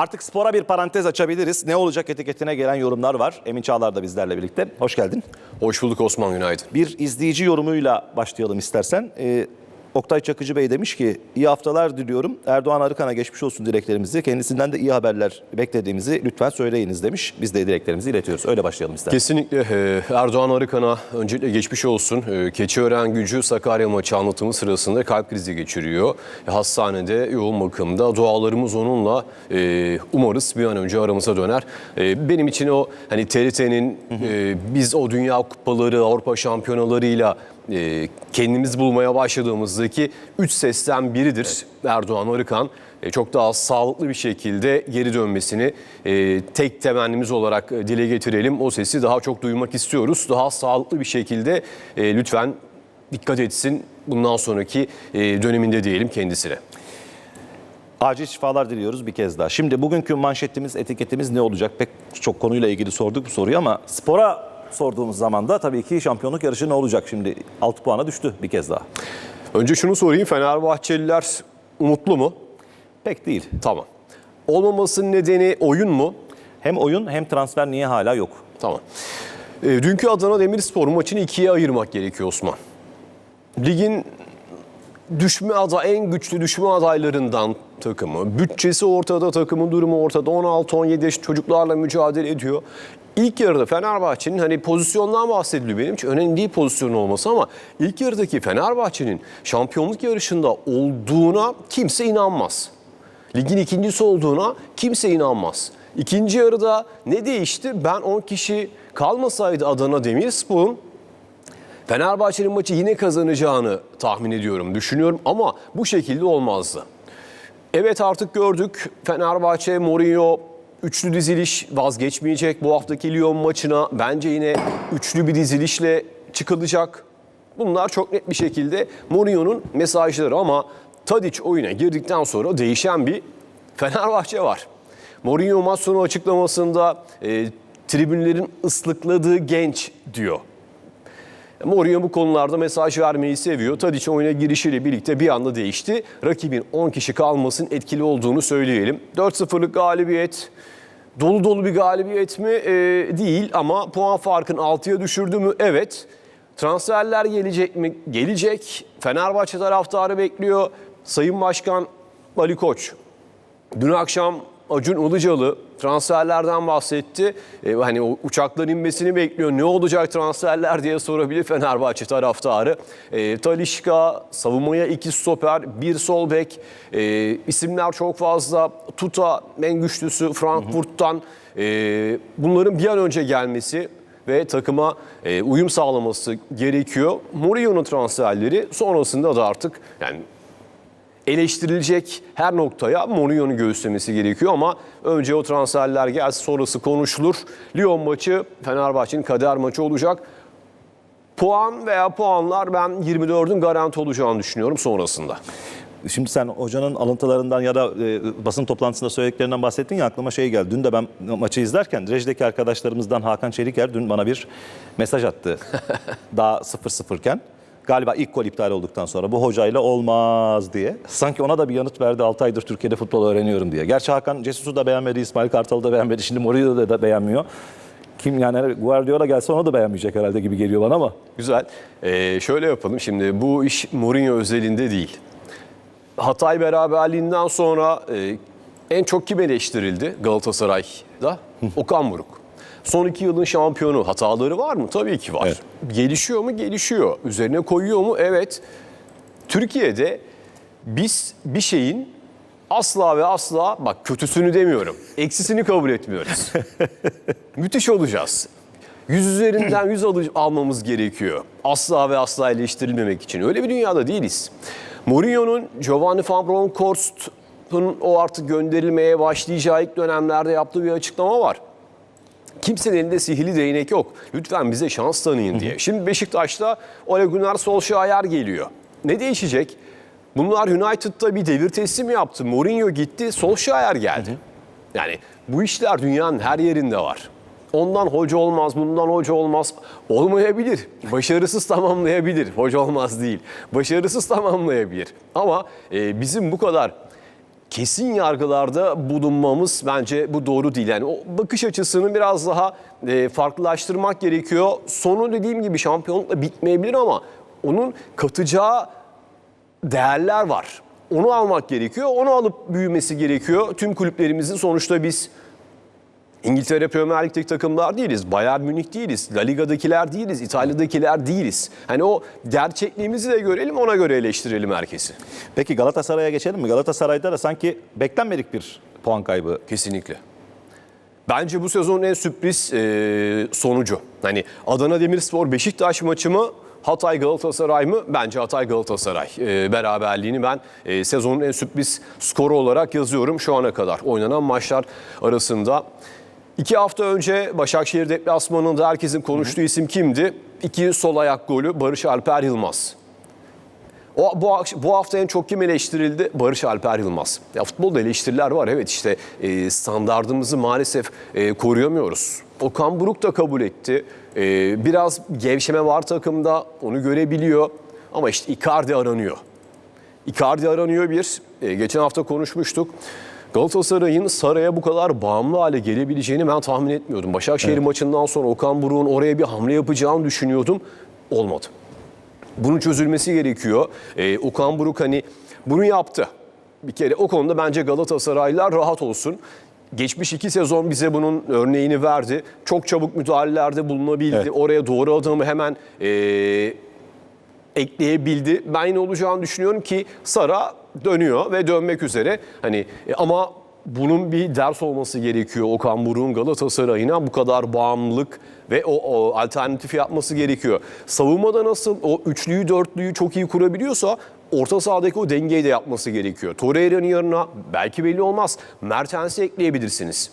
Artık spora bir parantez açabiliriz. Ne olacak etiketine gelen yorumlar var. Emin Çağlar da bizlerle birlikte. Hoş geldin. Hoş bulduk Osman günaydın. Bir izleyici yorumuyla başlayalım istersen. Ee, Oktay Çakıcı Bey demiş ki iyi haftalar diliyorum. Erdoğan Arıkan'a geçmiş olsun dileklerimizi. Kendisinden de iyi haberler beklediğimizi lütfen söyleyiniz demiş. Biz de dileklerimizi iletiyoruz. Öyle başlayalım istersen. Kesinlikle e, Erdoğan Arıkan'a öncelikle geçmiş olsun. E, Keçiören gücü Sakarya maçı anlatımı sırasında kalp krizi geçiriyor. E, Hastanede yoğun bakımda dualarımız onunla umarız bir an önce aramıza döner. Benim için o hani TRT'nin biz o dünya kupaları Avrupa şampiyonalarıyla e, kendimiz bulmaya başladığımızdaki üç sesten biridir Erdoğan Arıkan. E, çok daha sağlıklı bir şekilde geri dönmesini e, tek temennimiz olarak e, dile getirelim. O sesi daha çok duymak istiyoruz. Daha sağlıklı bir şekilde e, lütfen dikkat etsin bundan sonraki e, döneminde diyelim kendisine. Acil şifalar diliyoruz bir kez daha. Şimdi bugünkü manşetimiz, etiketimiz ne olacak? Pek çok konuyla ilgili sorduk bu soruyu ama spora sorduğumuz zaman da tabii ki şampiyonluk yarışı ne olacak? Şimdi 6 puana düştü bir kez daha. Önce şunu sorayım Fenerbahçeliler umutlu mu? Pek değil. Tamam. Olmamasının nedeni oyun mu? Hem oyun hem transfer niye hala yok? Tamam. E, dünkü Adana Demirspor maçını ikiye ayırmak gerekiyor Osman. Ligin düşme aday en güçlü düşme adaylarından takımı. Bütçesi ortada, takımın durumu ortada. 16-17 yaş çocuklarla mücadele ediyor. İlk yarıda Fenerbahçe'nin hani pozisyondan bahsediliyor benim için önemli değil pozisyon olması ama ilk yarıdaki Fenerbahçe'nin şampiyonluk yarışında olduğuna kimse inanmaz. Ligin ikincisi olduğuna kimse inanmaz. İkinci yarıda ne değişti? Ben 10 kişi kalmasaydı Adana Demirspor'un Fenerbahçe'nin maçı yine kazanacağını tahmin ediyorum, düşünüyorum ama bu şekilde olmazdı. Evet artık gördük Fenerbahçe, Mourinho üçlü diziliş vazgeçmeyecek. Bu haftaki Lyon maçına bence yine üçlü bir dizilişle çıkılacak. Bunlar çok net bir şekilde Mourinho'nun mesajları ama Tadic oyuna girdikten sonra değişen bir Fenerbahçe var. Mourinho maç sonu açıklamasında e, tribünlerin ıslıkladığı genç diyor. Mourinho bu konularda mesaj vermeyi seviyor. Tadic oyuna girişiyle birlikte bir anda değişti. Rakibin 10 kişi kalmasının etkili olduğunu söyleyelim. 4-0'lık galibiyet dolu dolu bir galibiyet mi? Ee, değil ama puan farkını 6'ya düşürdü mü? Evet. Transferler gelecek mi? Gelecek. Fenerbahçe taraftarı bekliyor. Sayın Başkan Ali Koç Dün akşam Acun Ilıcalı transferlerden bahsetti. Ee, hani uçakların inmesini bekliyor. Ne olacak transferler diye sorabilir Fenerbahçe taraftarı. Ee, Talişka, savunmaya iki stoper, bir sol bek. Ee, isimler çok fazla. Tuta en güçlüsü Frankfurt'tan. Ee, bunların bir an önce gelmesi ve takıma e, uyum sağlaması gerekiyor. Mourinho'nun transferleri sonrasında da artık yani eleştirilecek her noktaya Mourinho'nun göğüslemesi gerekiyor ama önce o transferler gelsin sonrası konuşulur. Lyon maçı Fenerbahçe'nin kader maçı olacak. Puan veya puanlar ben 24'ün garanti olacağını düşünüyorum sonrasında. Şimdi sen hocanın alıntılarından ya da e, basın toplantısında söylediklerinden bahsettin ya aklıma şey geldi. Dün de ben maçı izlerken Rej'deki arkadaşlarımızdan Hakan Çeliker dün bana bir mesaj attı. Daha 0-0 iken. Galiba ilk gol iptal olduktan sonra bu hocayla olmaz diye. Sanki ona da bir yanıt verdi 6 aydır Türkiye'de futbol öğreniyorum diye. Gerçi Hakan Cesus'u da beğenmedi, İsmail Kartal'ı da beğenmedi. Şimdi Mourinho'yu da beğenmiyor. Kim yani Guardiola gelse onu da beğenmeyecek herhalde gibi geliyor bana ama. Güzel. Ee, şöyle yapalım şimdi bu iş Mourinho özelinde değil. Hatay beraberliğinden sonra e, en çok kim eleştirildi Galatasaray'da? Okan Buruk. Son iki yılın şampiyonu hataları var mı? Tabii ki var. Evet. Gelişiyor mu? Gelişiyor. Üzerine koyuyor mu? Evet. Türkiye'de biz bir şeyin asla ve asla bak kötüsünü demiyorum. Eksisini kabul etmiyoruz. Müthiş olacağız. Yüz üzerinden yüz alı- almamız gerekiyor. Asla ve asla eleştirilmemek için. Öyle bir dünyada değiliz. Mourinho'nun Giovanni Van Bronckhorst'un o artık gönderilmeye başlayacağı ilk dönemlerde yaptığı bir açıklama var. Kimsenin elinde sihirli değnek yok. Lütfen bize şans tanıyın diye. Şimdi Beşiktaş'ta Ole Gunnar Solskjaer geliyor. Ne değişecek? Bunlar United'da bir devir teslim yaptı. Mourinho gitti, Solskjaer geldi. Yani bu işler dünyanın her yerinde var. Ondan hoca olmaz, bundan hoca olmaz. Olmayabilir. Başarısız tamamlayabilir. Hoca olmaz değil. Başarısız tamamlayabilir. Ama e, bizim bu kadar kesin yargılarda bulunmamız bence bu doğru değil. Yani o bakış açısını biraz daha e, farklılaştırmak gerekiyor. Sonu dediğim gibi şampiyonlukla bitmeyebilir ama onun katacağı değerler var. Onu almak gerekiyor. Onu alıp büyümesi gerekiyor. Tüm kulüplerimizin sonuçta biz İngiltere Premier Lig'deki takımlar değiliz. Bayern Münih değiliz. La Liga'dakiler değiliz. İtalya'dakiler değiliz. Hani o gerçekliğimizi de görelim ona göre eleştirelim herkesi. Peki Galatasaray'a geçelim mi? Galatasaray'da da sanki beklenmedik bir puan kaybı. Kesinlikle. Bence bu sezonun en sürpriz e, sonucu. Hani Adana Demirspor Beşiktaş maçı mı Hatay Galatasaray mı? Bence Hatay Galatasaray e, beraberliğini ben e, sezonun en sürpriz skoru olarak yazıyorum şu ana kadar. Oynanan maçlar arasında. İki hafta önce Başakşehir deplasmanında herkesin konuştuğu isim kimdi? İki sol ayak golü Barış Alper Yılmaz. O, bu, bu hafta en çok kim eleştirildi? Barış Alper Yılmaz. Ya futbolda eleştiriler var evet işte e, standardımızı maalesef e, koruyamıyoruz. Okan Buruk da kabul etti. E, biraz gevşeme var takımda onu görebiliyor. Ama işte Icardi aranıyor. Icardi aranıyor bir. E, geçen hafta konuşmuştuk. Galatasaray'ın Saray'a bu kadar bağımlı hale gelebileceğini ben tahmin etmiyordum. Başakşehir maçından sonra Okan Buruk'un oraya bir hamle yapacağını düşünüyordum. Olmadı. Bunun çözülmesi gerekiyor. Ee, Okan Buruk hani bunu yaptı. Bir kere o konuda bence Galatasaraylılar rahat olsun. Geçmiş iki sezon bize bunun örneğini verdi. Çok çabuk müdahalelerde bulunabildi. Evet. Oraya doğru adımı hemen ee, ekleyebildi. Ben yine olacağını düşünüyorum ki Sara dönüyor ve dönmek üzere. Hani e, ama bunun bir ders olması gerekiyor Okan Buruk'un Galatasaray'ına bu kadar bağımlılık ve o, o alternatif yapması gerekiyor. Savunmada nasıl o üçlüyü dörtlüyü çok iyi kurabiliyorsa orta sahadaki o dengeyi de yapması gerekiyor. Torreira'nın yanına belki belli olmaz Mertens'i ekleyebilirsiniz.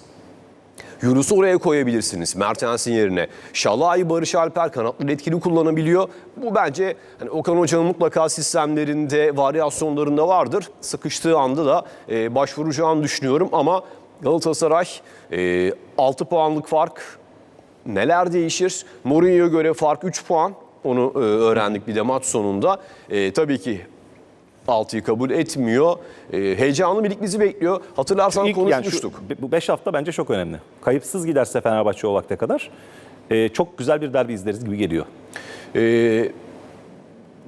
Yunus'u oraya koyabilirsiniz Mertens'in yerine. Şalay, Barış Alper kanatları etkili kullanabiliyor. Bu bence hani Okan Hoca'nın mutlaka sistemlerinde, varyasyonlarında vardır. Sıkıştığı anda da e, başvuracağını düşünüyorum ama Galatasaray e, 6 puanlık fark neler değişir? Mourinho'ya göre fark 3 puan. Onu e, öğrendik bir de maç sonunda. E, tabii ki 6'yı kabul etmiyor. E, heyecanlı bir lig bizi bekliyor. Hatırlarsan İlk, yani şu- konuşmuştuk. bu 5 hafta bence çok önemli. Kayıpsız giderse Fenerbahçe o vakte kadar e, çok güzel bir derbi izleriz gibi geliyor. Ee,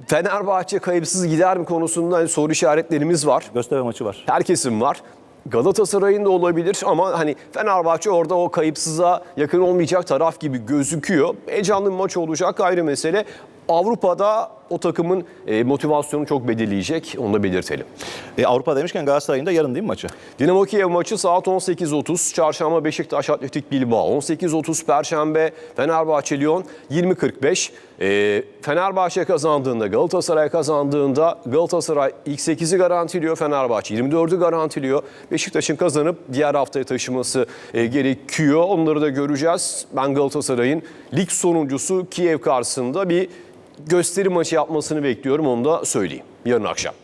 Fenerbahçe kayıpsız gider mi konusunda hani soru işaretlerimiz var. Göztepe maçı var. Herkesin var. Galatasaray'ın da olabilir ama hani Fenerbahçe orada o kayıpsıza yakın olmayacak taraf gibi gözüküyor. Heyecanlı bir maç olacak ayrı mesele. Avrupa'da o takımın e, motivasyonu çok belirleyecek. Onu da belirtelim. E, Avrupa demişken Galatasaray'ın da yarın değil mi maçı? Dinamo Kiev maçı saat 18.30. Çarşamba Beşiktaş Atletik Bilbao. 18.30 Perşembe Fenerbahçe Lyon 20.45. Ee, Fenerbahçe kazandığında Galatasaray kazandığında Galatasaray ilk 8'i garantiliyor. Fenerbahçe 24'ü garantiliyor. Beşiktaş'ın kazanıp diğer haftaya taşıması e, gerekiyor. Onları da göreceğiz. Ben Galatasaray'ın lig sonuncusu Kiev karşısında bir gösteri maçı yapmasını bekliyorum. Onu da söyleyeyim yarın akşam.